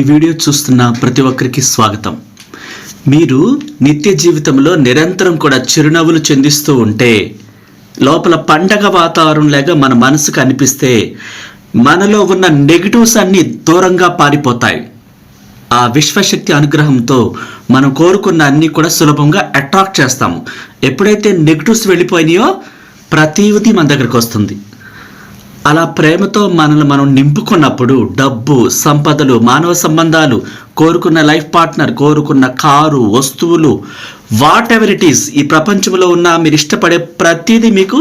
ఈ వీడియో చూస్తున్న ప్రతి ఒక్కరికి స్వాగతం. మీరు నిత్య జీవితంలో నిరంతరం కూడా చిరునవ్వులు చెందిస్తూ ఉంటే లోపల పండగ వాతావరణం లేక మన మనసుకు అనిపిస్తే మనలో ఉన్న నెగిటివ్స్ అన్ని దూరంగా పారిపోతాయి. ఆ విశ్వశక్తి అనుగ్రహంతో మనం కోరుకున్న అన్ని కూడా సులభంగా అట్రాక్ట్ చేస్తాము ఎప్పుడైతే నెగిటివ్స్ వెళ్ళిపోయినాయో ప్రతిదీ మన దగ్గరకు వస్తుంది. అలా ప్రేమతో మనల్ని మనం నింపుకున్నప్పుడు డబ్బు సంపదలు మానవ సంబంధాలు కోరుకున్న లైఫ్ పార్ట్నర్ కోరుకున్న కారు వస్తువులు వాట్ ఎవర్ ఇట్ ఈస్ ఈ ప్రపంచంలో ఉన్న మీరు ఇష్టపడే ప్రతిదీ మీకు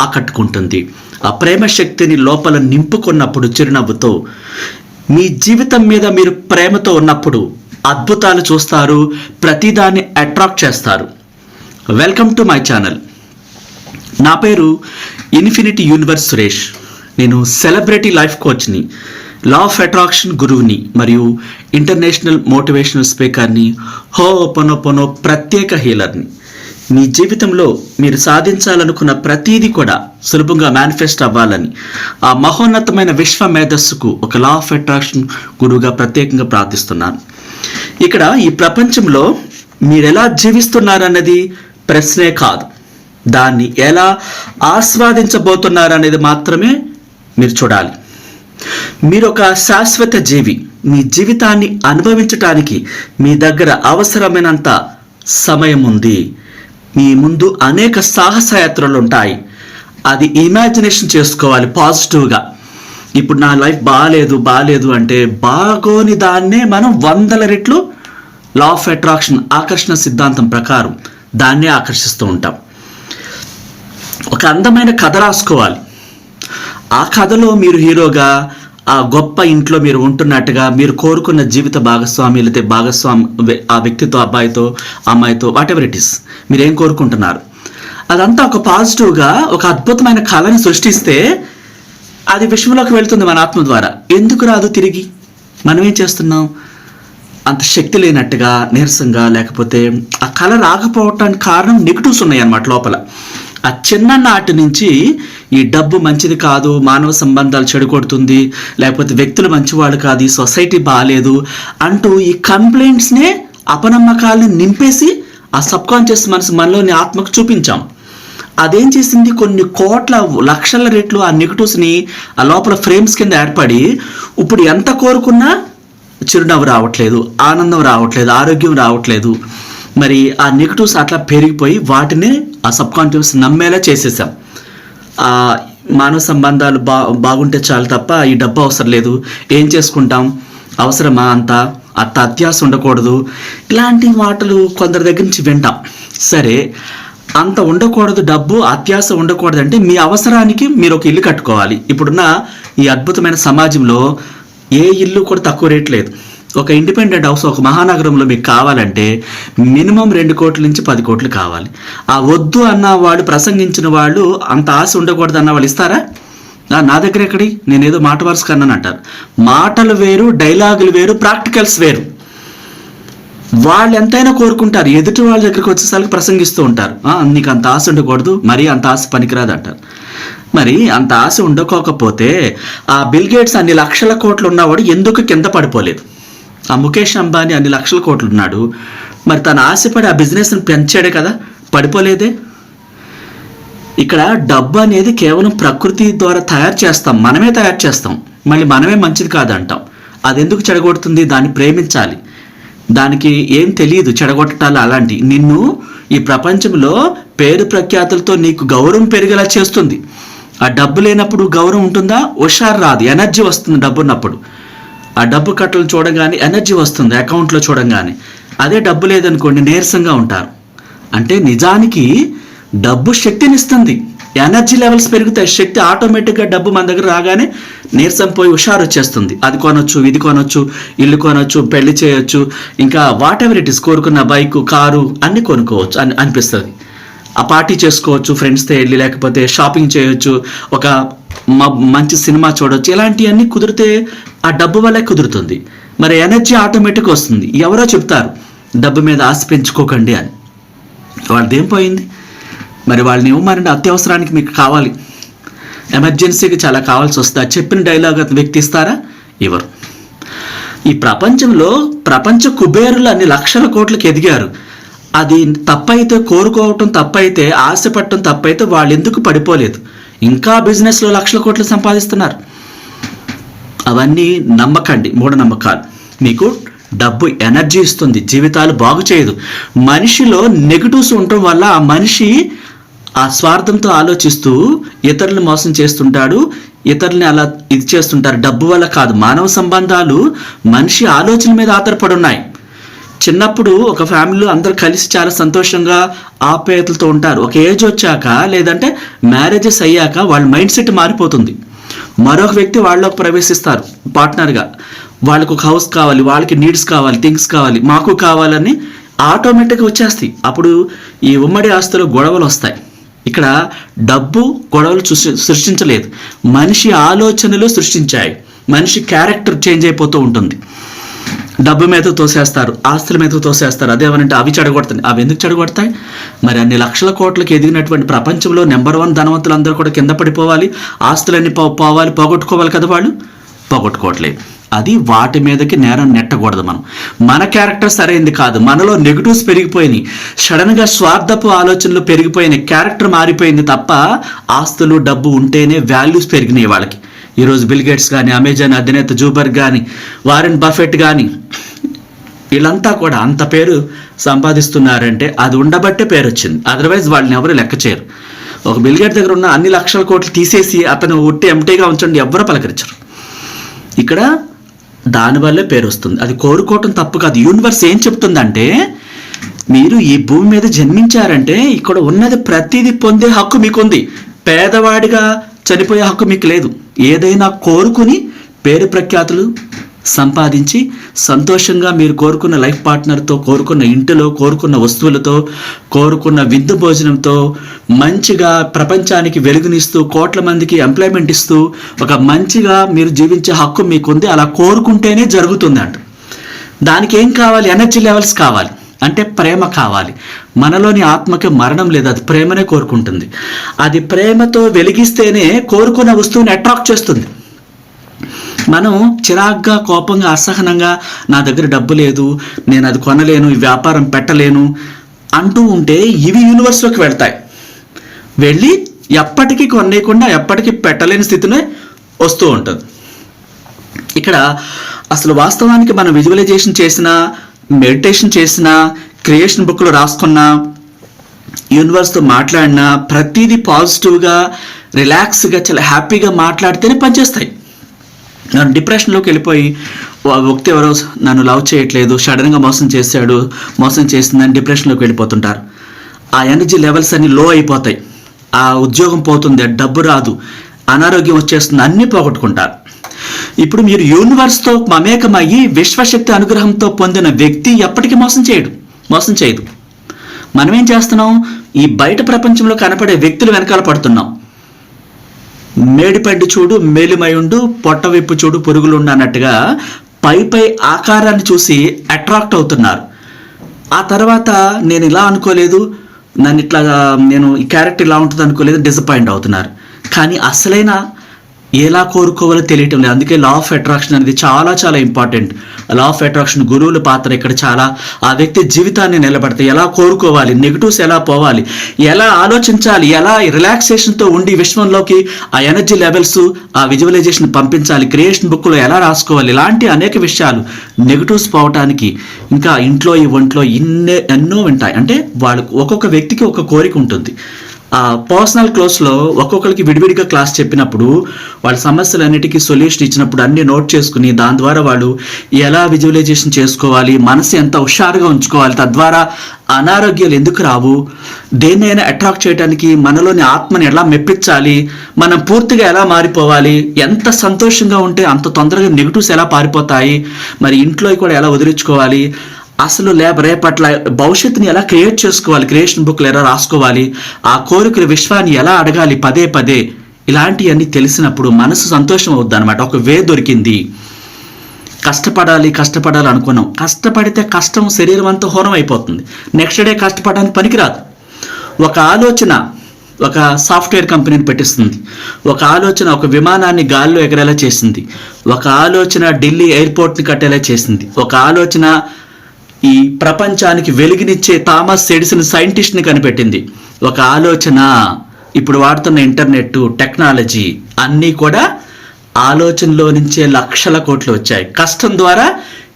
ఆకట్టుకుంటుంది. ఆ ప్రేమ శక్తిని లోపల నింపుకున్నప్పుడు చిరునవ్వుతో మీ జీవితం మీద మీరు ప్రేమతో ఉన్నప్పుడు అద్భుతాలు చూస్తారు ప్రతిదాన్ని అట్రాక్ట్ చేస్తారు. వెల్కమ్ టు మై ఛానల్ నా పేరు ఇన్ఫినిటీ యూనివర్స్ సురేష్. నేను సెలబ్రిటీ లైఫ్ కోచ్ని లా ఆఫ్ అట్రాక్షన్ గురువుని మరియు ఇంటర్నేషనల్ మోటివేషనల్ స్పీకర్ని హో పొనో ప్రత్యేక హీలర్ని. మీ జీవితంలో మీరు సాధించాలనుకున్న ప్రతీది కూడా సులభంగా మేనిఫెస్ట్ అవ్వాలని ఆ మహోన్నతమైన విశ్వ మేధస్సుకు ఒక లా ఆఫ్ అట్రాక్షన్ గురువుగా ప్రత్యేకంగా ప్రార్థిస్తున్నాను. ఇక్కడ ఈ ప్రపంచంలో మీరు ఎలా జీవిస్తున్నారన్నది ప్రశ్నే కాదు. దాన్ని ఎలా ఆస్వాదించబోతున్నారనేది మాత్రమే మీరు చూడాలి మీరు ఒక శాశ్వత జీవి మీ జీవితాన్ని అనుభవించటానికి మీ దగ్గర అవసరమైనంత సమయం ఉంది మీ ముందు అనేక సాహసయాత్రలు ఉంటాయి అది ఇమాజినేషన్ చేసుకోవాలి పాజిటివ్గా. ఇప్పుడు నా లైఫ్ బాగాలేదు బాగాలేదు అంటే బాగోని దాన్నే మనం వందల రెట్లు లా ఆఫ్ అట్రాక్షన్ ఆకర్షణ సిద్ధాంతం ప్రకారం దాన్నే ఆకర్షిస్తూ ఉంటాం. ఒక అందమైన కథ రాసుకోవాలి. ఆ కథలో మీరు హీరోగా ఆ గొప్ప ఇంట్లో మీరు ఉంటున్నట్టుగా మీరు కోరుకున్న జీవిత భాగస్వామి లేకపోతే భాగస్వామి ఆ వ్యక్తితో అబ్బాయితో అమ్మాయితో వాట్ ఎవర్ ఇట్ ఇస్ మీరు ఏం కోరుకుంటున్నారు? అదంతా ఒక పాజిటివ్గా ఒక అద్భుతమైన కళని సృష్టిస్తే అది విశ్వంలోకి వెళ్తుంది మన ఆత్మ ద్వారా. ఎందుకు రాదు తిరిగి? మనం ఏం చేస్తున్నాం? అంత శక్తి లేనట్టుగా నీరసంగా లేకపోతే ఆ కళ రాకపోవటానికి కారణం నెగిటివ్స్ ఉన్నాయి అన్నమాట లోపల. ఆ చిన్ననాటి నుంచి ఈ డబ్బు మంచిది కాదు మానవ సంబంధాలు చెడగొడుతుంది లేకపోతే వ్యక్తులు మంచివాడు కాదు ఈ సొసైటీ బాగాలేదు అంటూ ఈ కంప్లైంట్స్నే అపనమ్మకాలను నింపేసి ఆ సబ్ కాన్షియస్ మనసు మనలోని ఆత్మకు చూపించాం. అదేం చేసింది? కొన్ని కోట్ల లక్షల రెట్లు ఆ నెగటివ్స్ని ఆ లోపల ఫ్రేమ్స్ కింద ఏర్పడి ఇప్పుడు ఎంత కోరుకున్నా చిరునవ్వు రావట్లేదు ఆనందం రావట్లేదు ఆరోగ్యం రావట్లేదు. మరి ఆ నెగిటివ్స్ అట్లా పెరిగిపోయి వాటిని ఆ సబ్ కాన్షియస్ నమ్మేలా చేసేసాం. ఆ మానవ సంబంధాలు బా బాగుంటే చాలు తప్ప ఈ డబ్బు అవసరం లేదు. ఏం చేసుకుంటాం? అవసరమా అంత? అంత అత్యాస ఉండకూడదు. ఇలాంటి మాటలు కొందరి దగ్గర నుంచి వింటాం. సరే అంత ఉండకూడదు డబ్బు అత్యాస ఉండకూడదు అంటే మీ అవసరానికి మీరు ఒక ఇల్లు కట్టుకోవాలి. ఇప్పుడున్న ఈ అద్భుతమైన సమాజంలో ఏ ఇల్లు కూడా తక్కువ రేట్ లేదు. ఒక ఇండిపెండెంట్ హౌస్ ఒక మహానగరంలో మీకు కావాలంటే మినిమం రెండు కోట్ల నుంచి పది కోట్లు కావాలి. ఆ వద్దు అన్న వాళ్ళు ప్రసంగించిన వాళ్ళు అంత ఆశ ఉండకూడదు అన్న వాళ్ళు ఇస్తారా? నా దగ్గర ఎక్కడి? నేనేదో మాట వరుస కన్నాను అంటారు. మాటలు వేరు డైలాగులు వేరు ప్రాక్టికల్స్ వేరు. వాళ్ళు ఎంతైనా కోరుకుంటారు. ఎదుటి వాళ్ళ దగ్గరికి వచ్చేసరికి ప్రసంగిస్తూ ఉంటారు. నీకు అంత ఆశ ఉండకూడదు మరీ అంత ఆశ పనికిరాదు అంటారు. మరి అంత ఆశ ఉండకోకపోతే ఆ బిల్గేట్స్ అన్ని లక్షల కోట్లు ఉన్నవాడు ఎందుకు కింద పడిపోలేదు? ఆ ముఖేష్ అంబానీ అన్ని లక్షల కోట్లు ఉన్నాడు. మరి తను ఆశపడి ఆ బిజినెస్ని పెంచాడే కదా? పడిపోలేదే? ఇక్కడ డబ్బు అనేది కేవలం ప్రకృతి ద్వారా తయారు చేస్తాం. మనమే తయారు చేస్తాం. మళ్ళీ మనమే మంచిది కాదంటాం. అది ఎందుకు చెడగొడుతుంది? దాన్ని ప్రేమించాలి. దానికి ఏం తెలియదు చెడగొట్టాలి అలాంటి. నిన్ను ఈ ప్రపంచంలో పేరు ప్రఖ్యాతులతో నీకు గౌరవం పెరిగేలా చేస్తుంది. ఆ డబ్బు లేనప్పుడు గౌరవం ఉంటుందా? హుషారు రాదు. ఎనర్జీ వస్తుంది డబ్బు ఉన్నప్పుడు. ఆ డబ్బు కట్టలు చూడగానే ఎనర్జీ వస్తుంది అకౌంట్లో చూడగానే. అదే డబ్బు లేదనుకోండి నీరసంగా ఉంటారు. అంటే నిజానికి డబ్బు శక్తినిస్తుంది. ఎనర్జీ లెవెల్స్ పెరుగుతాయి. శక్తి ఆటోమేటిక్గా డబ్బు మన దగ్గర రాగానే నీరసం పోయి హుషారు వచ్చేస్తుంది అది కొనొచ్చు ఇది కొనొచ్చు ఇల్లు కొనొచ్చు పెళ్ళి చేయొచ్చు ఇంకా వాట్ ఎవర్ ఇట్ ఇస్ కోరుకున్న బైక్ కారు అన్ని కొనుక్కోవచ్చు అని అనిపిస్తుంది. ఆ పార్టీ చేసుకోవచ్చు ఫ్రెండ్స్తో వెళ్ళి లేకపోతే షాపింగ్ చేయొచ్చు ఒక మంచి సినిమా చూడొచ్చు. ఇలాంటివన్నీ కుదిరితే ఆ డబ్బు వల్లే కుదురుతుంది. మరి ఎనర్జీ ఆటోమేటిక్ వస్తుంది. ఎవరో చెప్తారు డబ్బు మీద ఆశ పెంచుకోకండి అని. వాళ్ళది ఏం పోయింది? మరి వాళ్ళని ఇవ్వమనండి. అత్యవసరానికి మీకు కావాలి. ఎమర్జెన్సీకి చాలా కావాల్సి వస్తుంది. చెప్పిన డైలాగ్ వ్యక్తి ఇస్తారా? ఇవ్వరు. ఈ ప్రపంచంలో ప్రపంచ కుబేరులు అన్ని లక్షల కోట్లకు ఎదిగారు. అది తప్పైతే కోరుకోవటం తప్పైతే ఆశపడటం తప్పైతే వాళ్ళు ఎందుకు పడిపోలేదు? ఇంకా బిజినెస్లో లక్షల కోట్లు సంపాదిస్తున్నారు. అవన్నీ నమ్మకండి మూఢనమ్మకాలు. మీకు డబ్బు ఎనర్జీ ఇస్తుంది జీవితాలు బాగు చేయదు. మనిషిలో నెగిటివ్స్ ఉండటం వల్ల ఆ మనిషి ఆ స్వార్థంతో ఆలోచిస్తూ ఇతరులను మోసం చేస్తుంటాడు. ఇతరులని అలా ఇది చేస్తుంటారు. డబ్బు వల్ల కాదు మానవ సంబంధాలు మనిషి ఆలోచన మీద ఆధారపడి ఉన్నాయి. చిన్నప్పుడు ఒక ఫ్యామిలీలో అందరూ కలిసి చాలా సంతోషంగా ఆప్యాయతలతో ఉంటారు. ఒక ఏజ్ వచ్చాక లేదంటే మ్యారేజెస్ అయ్యాక వాళ్ళ మైండ్ సెట్ మారిపోతుంది. మరొక వ్యక్తి వాళ్ళలోకి ప్రవేశిస్తారు పార్ట్నర్గా. వాళ్ళకు ఒక హౌస్ కావాలి వాళ్ళకి నీడ్స్ కావాలి థింగ్స్ కావాలి మాకు కావాలని ఆటోమేటిక్గా వచ్చేస్తాయి. అప్పుడు ఈ ఉమ్మడి ఆస్తులు గొడవలు వస్తాయి. ఇక్కడ డబ్బు గొడవలు సృష్టించలేదు. మనిషి ఆలోచనలు సృష్టించాయి. మనిషి క్యారెక్టర్ చేంజ్ అయిపోతూ ఉంటుంది. డబ్బు మీద తోసేస్తారు ఆస్తుల మీద తోసేస్తారు. అదేమనంటే అవి చెడగొడతాయి. అవి ఎందుకు చెడగొడతాయి? మరి అన్ని లక్షల కోట్లకు ఎదిగినటువంటి ప్రపంచంలో నెంబర్ వన్ ధనవంతులు అందరూ కూడా కింద పడిపోవాలి. ఆస్తులన్నీ పో పోవాలి పోగొట్టుకోవాలి కదా వాళ్ళు? పోగొట్టుకోవట్లేదు. అది వాటి మీదకి నేరం నెట్టకూడదు మనం. మన క్యారెక్టర్ సరైంది కాదు. మనలో నెగిటివ్స్ పెరిగిపోయినాయి. సడన్గా స్వార్థపు ఆలోచనలు పెరిగిపోయినాయి. క్యారెక్టర్ మారిపోయింది తప్ప ఆస్తులు డబ్బు ఉంటేనే వాల్యూస్ పెరిగినాయి వాళ్ళకి. ఈరోజు బిల్గేట్స్ కానీ అమెజాన్ అధినేత జూబర్ కానీ వారెన్ బఫెట్ కానీ వీళ్ళంతా కూడా అంత పేరు సంపాదిస్తున్నారంటే అది ఉండబట్టే పేరు వచ్చింది అదర్వైజ్ వాళ్ళని ఎవరు లెక్క చేయరు. ఒక బిల్గేట్ దగ్గర ఉన్న అన్ని లక్షల కోట్లు తీసేసి అతను ఉట్టి ఎంటీగా ఉంచండి ఎవ్వరూ పలకరించరు. ఇక్కడ దానివల్లే పేరు వస్తుంది అది కోరుకోవటం తప్పు కాదు. యూనివర్స్ ఏం చెప్తుందంటే మీరు ఈ భూమి మీద జన్మించారంటే ఇక్కడ ఉన్నది ప్రతిదీ పొందే హక్కు మీకుంది. పేదవాడిగా చనిపోయే హక్కు మీకు లేదు. ఏదైనా కోరుకుని పేరు ప్రఖ్యాతులు సంపాదించి సంతోషంగా మీరు కోరుకున్న లైఫ్ పార్ట్నర్తో కోరుకున్న ఇంటిలో కోరుకున్న వస్తువులతో కోరుకున్న విందు భోజనంతో మంచిగా ప్రపంచానికి వెలుగునిస్తూ కోట్ల మందికి ఎంప్లాయ్మెంట్ ఇస్తూ ఒక మంచిగా మీరు జీవించే హక్కు మీకుంది అలా కోరుకుంటేనే జరుగుతుందంట. దానికి ఏం కావాలి? ఎనర్జీ లెవెల్స్ కావాలి. అంటే ప్రేమ కావాలి. మనలోని ఆత్మకి మరణం లేదు అది ప్రేమనే కోరుకుంటుంది. అది ప్రేమతో వెలిగిస్తేనే కోరుకున్న వస్తువుని అట్రాక్ట్ చేస్తుంది. మనం చిరాగ్గా కోపంగా అసహనంగా నా దగ్గర డబ్బు లేదు నేను అది కొనలేను ఈ వ్యాపారం పెట్టలేను అంటూ ఉంటే ఇవి యూనివర్స్లోకి వెళ్తాయి. వెళ్ళి ఎప్పటికీ కొనేయకుండా ఎప్పటికీ పెట్టలేని స్థితినే వస్తూ ఉంటుంది. ఇక్కడ అసలు వాస్తవానికి మనం విజువలైజేషన్ చేసిన మెడిటేషన్ చేసిన క్రియేషన్ బుక్లో రాసుకున్న యూనివర్స్తో మాట్లాడినా ప్రతిదీ పాజిటివ్గా రిలాక్స్గా చాలా హ్యాపీగా మాట్లాడితేనే పనిచేస్తాయి. నన్ను డిప్రెషన్లోకి వెళ్ళిపోయి వ్యక్తి ఎవరో నన్ను లవ్ చేయట్లేదు సడన్గా మోసం చేశాడు మోసం చేసిందని డిప్రెషన్లోకి వెళ్ళిపోతుంటారు. ఆ ఎనర్జీ లెవెల్స్ అన్ని లో అయిపోతాయి. ఆ ఉద్యోగం పోతుంది డబ్బు రాదు అనారోగ్యం వచ్చేస్తుంది అన్నీ పోగొట్టుకుంటారు. ఇప్పుడు మీరు యూనివర్స్తో మమేకమయ్యి విశ్వశక్తి అనుగ్రహంతో పొందిన వ్యక్తి ఎప్పటికీ మోసం చేయడు. మోసం చేయదు. మనం ఏం చేస్తున్నాం? ఈ బయట ప్రపంచంలో కనపడే వ్యక్తులు వెనకాల పడుతున్నాం. మేడిపండు చూడు మేలిమయుండు పొట్ట విప్పు చూడు పురుగులుండు అన్నట్టుగా పై పై ఆకారాన్ని చూసి అట్రాక్ట్ అవుతున్నారు. ఆ తర్వాత నేను ఇలా అనుకోలేదు నన్ను ఇట్లా నేను ఈ క్యారెక్టర్ ఇలా ఉంటుంది అనుకోలేదు డిసప్పాయింట్ అవుతున్నారు. కానీ అసలైన ఎలా కోరుకోవాలో తెలియటం లేదు. అందుకే లా ఆఫ్ అట్రాక్షన్ అనేది చాలా చాలా ఇంపార్టెంట్ లా ఆఫ్ అట్రాక్షన్ గురువుల పాత్ర ఇక్కడ చాలా. ఆ వ్యక్తి జీవితాన్ని నిలబడతాయి ఎలా కోరుకోవాలి? నెగిటివ్స్ ఎలా పోవాలి? ఎలా ఆలోచించాలి? ఎలా రిలాక్సేషన్తో ఉండి విశ్వంలోకి ఆ ఎనర్జీ లెవెల్స్ ఆ విజువలైజేషన్ పంపించాలి? క్రియేషన్ బుక్లో ఎలా రాసుకోవాలి? ఇలాంటి అనేక విషయాలు నెగిటివ్స్ పోవటానికి ఇంకా ఇంట్లో ఈ ఒంట్లో ఇన్నే ఎన్నో ఉంటాయి. అంటే వాళ్ళు ఒక్కొక్క వ్యక్తికి ఒక కోరిక ఉంటుంది. పర్సనల్ క్లోజ్లో ఒక్కొక్కరికి విడివిడిగా క్లాస్ చెప్పినప్పుడు వాళ్ళ సమస్యలన్నిటికీ సొల్యూషన్ ఇచ్చినప్పుడు అన్ని నోట్ చేసుకుని దాని ద్వారా వాళ్ళు ఎలా విజువలైజేషన్ చేసుకోవాలి మనసు ఎంత హుషారుగా ఉంచుకోవాలి తద్వారా అనారోగ్యాలు ఎందుకు రావు దేన్నైనా అట్రాక్ట్ చేయడానికి మనలోని ఆత్మని ఎలా మెప్పించాలి మనం పూర్తిగా ఎలా మారిపోవాలి ఎంత సంతోషంగా ఉంటే అంత తొందరగా నెగిటివ్స్ ఎలా పారిపోతాయి మరి ఇంట్లో కూడా ఎలా వదిలించుకోవాలి అసలు లేబ రేపట్ల భవిష్యత్తుని ఎలా క్రియేట్ చేసుకోవాలి క్రియేషన్ బుక్లు ఎలా రాసుకోవాలి ఆ కోరికల విశ్వాన్ని ఎలా అడగాలి పదే పదే ఇలాంటివన్నీ తెలిసినప్పుడు మనసు సంతోషం అవుద్ది అనమాట ఒక వే దొరికింది. కష్టపడాలి కష్టపడాలి అనుకున్నాం. కష్టపడితే కష్టం శరీరం అంతా హోరం అయిపోతుంది. నెక్స్ట్ డే కష్టపడడానికి పనికిరాదు. ఒక ఆలోచన ఒక సాఫ్ట్వేర్ కంపెనీని పెట్టిస్తుంది. ఒక ఆలోచన ఒక విమానాన్ని గాల్లో ఎగరేలా చేసింది. ఒక ఆలోచన ఢిల్లీ ఎయిర్పోర్ట్ని కట్టేలా చేసింది. ఒక ఆలోచన ఈ ప్రపంచానికి వెలుగునిచ్చే థామస్ ఎడిసన్ సైంటిస్ట్ని కనిపెట్టింది. ఒక ఆలోచన ఇప్పుడు వాడుతున్న ఇంటర్నెట్ టెక్నాలజీ అన్నీ కూడా ఆలోచనలో నుంచే లక్షల కోట్లు వచ్చాయి. కష్టం ద్వారా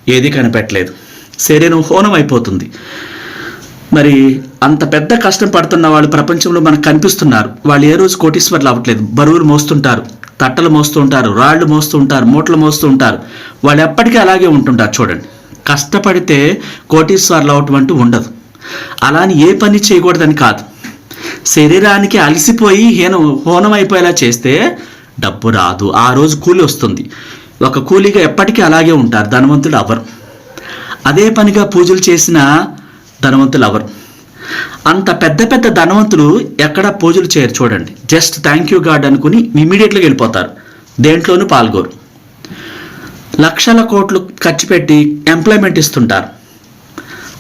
ఏది కనిపెట్టలేదు. శరీరం హోనం అయిపోతుంది మరి అంత పెద్ద కష్టం పడుతున్న వాళ్ళు ప్రపంచంలో మనకు కనిపిస్తున్నారు. వాళ్ళు ఏ రోజు కోటీశ్వర్లు అవ్వట్లేదు. బరువులు మోస్తుంటారు. తట్టలు మోస్తుంటారు. రాళ్ళు మోస్తుంటారు. మూటలు మోస్తుంటారు. వాళ్ళు ఎప్పటికీ అలాగే ఉంటుంటారు. చూడండి. కష్టపడితే కోటీశ్వర్లు అవటం ఉండదు. అలా అని ఏ పని చేయకూడదని కాదు. శరీరానికి అలసిపోయి హీనం హోనం అయిపోయేలా చేస్తే డబ్బు రాదు. ఆ రోజు కూలి వస్తుంది. ఒక కూలీగా ఎప్పటికీ అలాగే ఉంటారు. ధనవంతులు అవ్వరు. అదే పనిగా పూజలు చేసిన ధనవంతులు అవ్వరు. అంత పెద్ద పెద్ద ధనవంతులు ఎక్కడ పూజలు చేయరు చూడండి. జస్ట్ థ్యాంక్ యూ గాడ్ అనుకుని ఇమీడియట్గా వెళ్ళిపోతారు. దేంట్లోనూ పాల్గొరు. లక్షల కోట్లు ఖర్చు పెట్టి ఎంప్లాయ్మెంట్ ఇస్తుంటారు.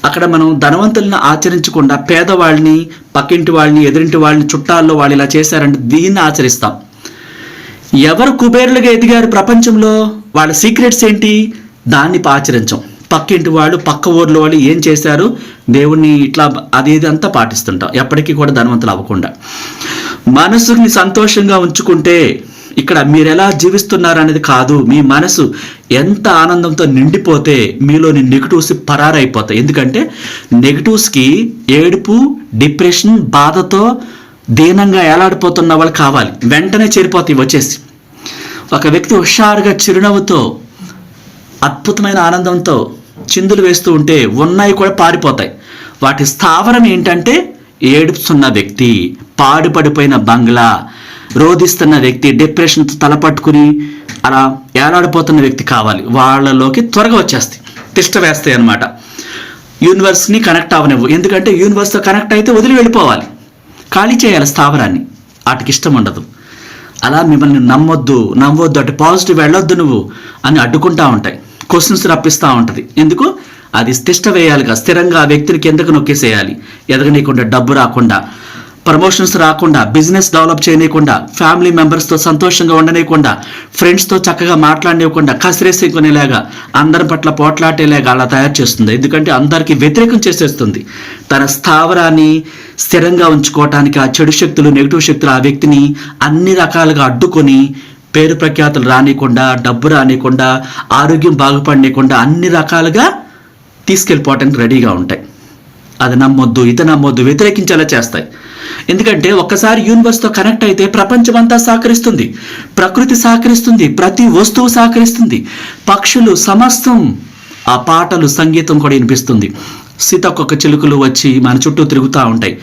అక్కడ మనం ధనవంతులను ఆచరించకుండా పేదవాళ్ళని పక్కింటి వాళ్ళని ఎదురింటి వాళ్ళని చుట్టాల్లో వాళ్ళు ఇలా చేశారంటే దీన్ని ఆచరిస్తాం. ఎవరు కుబేరులుగా ఎదిగారు ప్రపంచంలో? వాళ్ళ సీక్రెట్స్ ఏంటి? దాన్ని ఆచరించం. పక్కింటి వాళ్ళు పక్క ఊర్లో వాళ్ళు ఏం చేశారు? దేవుణ్ణి ఇట్లా అది ఇది అంతా పాటిస్తుంటాం. ఎప్పటికీ కూడా ధనవంతులు అవ్వకుండా. మనసుని సంతోషంగా ఉంచుకుంటే ఇక్కడ మీరు ఎలా జీవిస్తున్నారు అనేది కాదు. మీ మనసు ఎంత ఆనందంతో నిండిపోతే మీలోని నెగిటివ్స్ పరారైపోతాయి. ఎందుకంటే నెగిటివ్స్కి ఏడుపు డిప్రెషన్ బాధతో దీనంగా ఏలాడిపోతున్న వాళ్ళు కావాలి. వెంటనే చేరిపోతాయి వచ్చేసి. ఒక వ్యక్తి హుషారుగా చిరునవ్వుతో అద్భుతమైన ఆనందంతో చిందులు వేస్తూ ఉంటే ఉన్నాయి కూడా పారిపోతాయి. వాటి స్థావరం ఏంటంటే ఏడుపుతున్న వ్యక్తి పాడుపడిపోయిన బంగ్లా రోధిస్తున్న వ్యక్తి డిప్రెషన్తో తలపట్టుకుని అలా ఏలాడిపోతున్న వ్యక్తి కావాలి. వాళ్ళలోకి త్వరగా వచ్చేస్తాయి. తిష్ట వేస్తాయి అనమాట యూనివర్స్ని కనెక్ట్ అవ్వనివ్వు ఎందుకంటే యూనివర్స్తో కనెక్ట్ అయితే వదిలి వెళ్ళిపోవాలి. ఖాళీ చేయాలి స్థావరాన్ని. వాటికి ఇష్టం ఉండదు. అలా మిమ్మల్ని నమ్మొద్దు నమ్మొద్దు అంటే పాజిటివ్ వెళ్ళొద్దు నువ్వు అని అడ్డుకుంటా ఉంటాయి. క్వశ్చన్స్ రప్పిస్తూ ఉంటుంది. ఎందుకు? అది తిష్ట వేయాలిగా స్థిరంగా ఆ వ్యక్తిని కిందకు నొక్కేసేయాలి. ఎదగనీయకుండా డబ్బు రాకుండా. ప్రమోషన్స్ రాకుండా బిజినెస్ డెవలప్ చేయనీయకుండా ఫ్యామిలీ మెంబర్స్తో సంతోషంగా ఉండనీయకుండా ఫ్రెండ్స్తో చక్కగా మాట్లాడనివ్వకుండా కసిరేసుకునేలాగా అందరి పట్ల పోట్లాటేలాగా అలా తయారు చేస్తుంది. ఎందుకంటే అందరికీ వ్యతిరేకం చేసేస్తుంది. తన స్థావరాన్ని స్థిరంగా ఉంచుకోవటానికి ఆ చెడు శక్తులు నెగిటివ్ శక్తులు ఆ వ్యక్తిని అన్ని రకాలుగా అడ్డుకొని పేరు ప్రఖ్యాతులు రానియకుండా డబ్బు రానియకుండా ఆరోగ్యం బాగుపడనీయకుండా అన్ని రకాలుగా తీసుకెళ్ళిపోవటానికి రెడీగా ఉంటాయి. అది నమ్మొద్దు ఇది నమ్మొద్దు వ్యతిరేకించేలా చేస్తాయి. ఎందుకంటే ఒక్కసారి యూనివర్స్తో కనెక్ట్ అయితే ప్రపంచం అంతా సహకరిస్తుంది. ప్రకృతి సహకరిస్తుంది ప్రతి వస్తువు సహకరిస్తుంది. పక్షులు సమస్తం ఆ పాటలు సంగీతం కూడా వినిపిస్తుంది. సీతకొక చిలుకలు వచ్చి మన చుట్టూ తిరుగుతూ ఉంటాయి.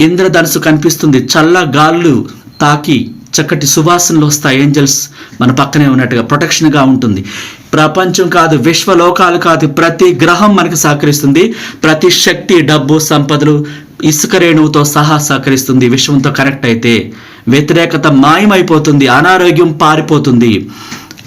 ఇంద్రధనుసు కనిపిస్తుంది చల్ల గాళ్ళు తాకి చక్కటి సువాసనలు వస్తాయి. ఏంజల్స్ మన పక్కనే ఉన్నట్టుగా ప్రొటెక్షన్గా ఉంటుంది. ప్రపంచం కాదు విశ్వలోకాలు కాదు ప్రతి గ్రహం మనకు సహకరిస్తుంది. ప్రతి శక్తి డబ్బు సంపదలు ఇసుక రేణువుతో సహా సహకరిస్తుంది. విశ్వంతో కనెక్ట్ అయితే వ్యతిరేకత మాయమైపోతుంది అనారోగ్యం పారిపోతుంది.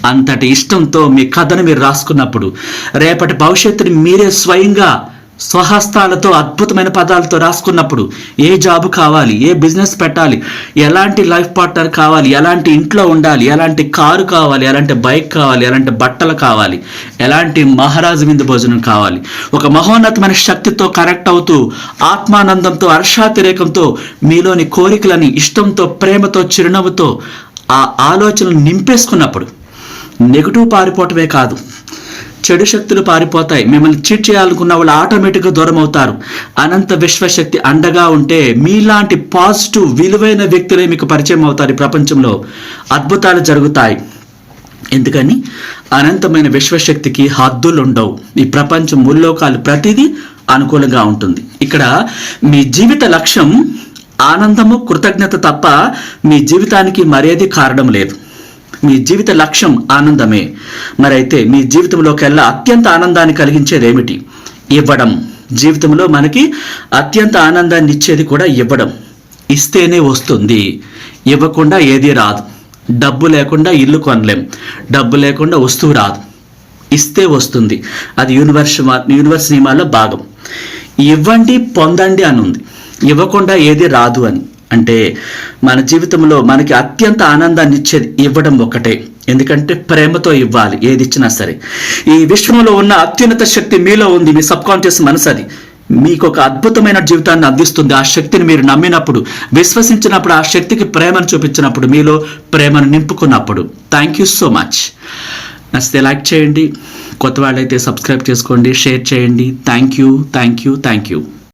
అంతటి ఇష్టంతో మీ కథను మీరు రాసుకున్నప్పుడు రేపటి భవిష్యత్తుని మీరే స్వయంగా స్వహస్తాలతో అద్భుతమైన పదాలతో రాసుకున్నప్పుడు ఏ జాబ్ కావాలి ఏ బిజినెస్ పెట్టాలి ఎలాంటి లైఫ్ పార్ట్నర్ కావాలి ఎలాంటి ఇంట్లో ఉండాలి ఎలాంటి కారు కావాలి ఎలాంటి బైక్ కావాలి ఎలాంటి బట్టలు కావాలి ఎలాంటి మహారాజు విందు భోజనం కావాలి. ఒక మహోన్నతమైన శక్తితో కనెక్ట్ అవుతూ ఆత్మానందంతో హర్షాతిరేకంతో మీలోని కోరికలని ఇష్టంతో ప్రేమతో చిరునవ్వుతో ఆ ఆలోచనలు నింపేసుకున్నప్పుడు నెగిటివ్ పారిపోవటమే కాదు చెడు శక్తులు పారిపోతాయి. మిమ్మల్ని చీట్ చేయాలనుకున్న వాళ్ళు ఆటోమేటిక్గా దూరం అవుతారు అనంత విశ్వశక్తి అండగా ఉంటే మీలాంటి పాజిటివ్ విలువైన వ్యక్తులే మీకు పరిచయం అవుతారు ఈ ప్రపంచంలో. అద్భుతాలు జరుగుతాయి. ఎందుకని? అనంతమైన విశ్వశక్తికి హద్దులు ఉండవు ఈ ప్రపంచం ముల్లోకాలు ప్రతిదీ అనుకూలంగా ఉంటుంది. ఇక్కడ మీ జీవిత లక్ష్యం ఆనందము కృతజ్ఞత తప్ప మీ జీవితానికి మరేది కారణం లేదు. మీ జీవిత లక్ష్యం ఆనందమే. మరైతే మీ జీవితంలోకెల్లా అత్యంత ఆనందాన్ని కలిగించేది ఏమిటి ఇవ్వడం. జీవితంలో మనకి అత్యంత ఆనందాన్ని ఇచ్చేది కూడా ఇవ్వడం. ఇస్తేనే వస్తుంది. ఇవ్వకుండా ఏది రాదు. డబ్బు లేకుండా ఇల్లు కొనలేం. డబ్బు లేకుండా వస్తువు రాదు. ఇస్తే వస్తుంది. అది యూనివర్స్ యూనివర్స్ నియమాల్లో భాగం. ఇవ్వండి పొందండి అని ఉంది ఇవ్వకుండా ఏది రాదు అని. అంటే మన జీవితంలో మనకి అత్యంత ఆనందాన్ని ఇచ్చేది ఇవ్వడం ఒకటే ఎందుకంటే ప్రేమతో ఇవ్వాలి ఏది ఇచ్చినా సరే. ఈ విశ్వంలో ఉన్న అత్యున్నత శక్తి మీలో ఉంది మీ సబ్ కాన్షియస్ మనసు అది. మీకు ఒక అద్భుతమైన జీవితాన్ని అందిస్తుంది. ఆ శక్తిని మీరు నమ్మినప్పుడు విశ్వసించినప్పుడు ఆ శక్తికి ప్రేమను చూపించినప్పుడు మీలో ప్రేమను నింపుకున్నప్పుడు. థ్యాంక్ యూ సో మచ్ నచ్చితే లైక్ చేయండి. కొత్త వాళ్ళైతే సబ్స్క్రైబ్ చేసుకోండి షేర్ చేయండి. Thank you thank you thank you